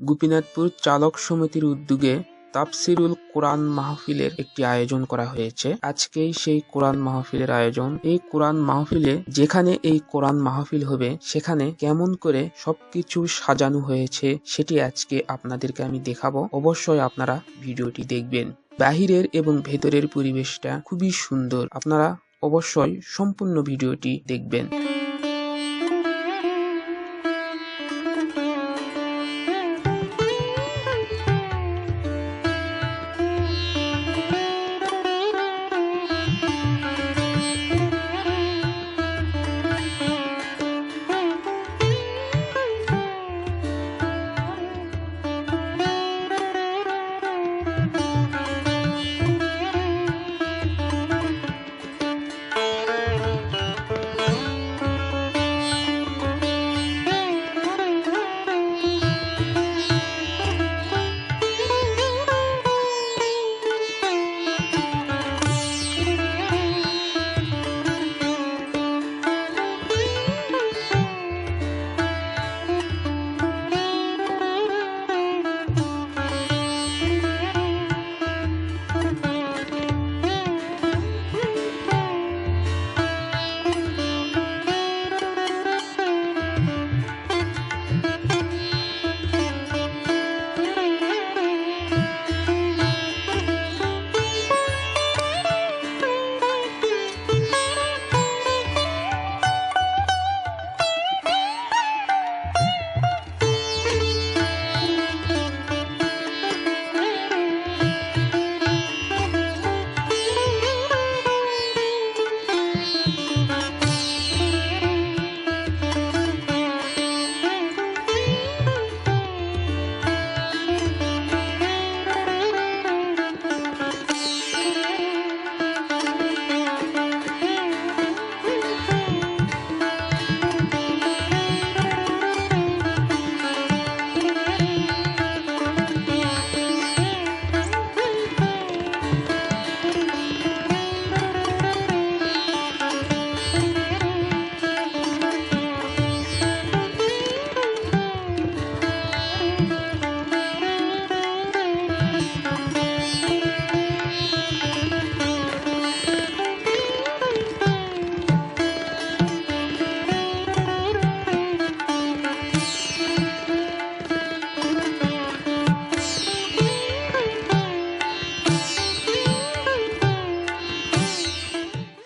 গোপীনাথপুর চালক সমিতির উদ্যোগে তাফসিরুল কোরআন মাহফিলের একটি আয়োজন করা হয়েছে। আজকেই সেই কোরআন মাহফিলের আয়োজন। এই কোরআন মাহফিলে যেখানে এই কোরআন মাহফিল হবে, সেখানে কেমন করে সবকিছু সাজানো হয়েছে, সেটি আজকে আপনাদেরকে আমি দেখাবো। অবশ্যই আপনারা ভিডিওটি দেখবেন। বাহিরের এবং ভেতরের পরিবেশটা খুবই সুন্দর। আপনারা অবশ্যই সম্পূর্ণ ভিডিওটি দেখবেন।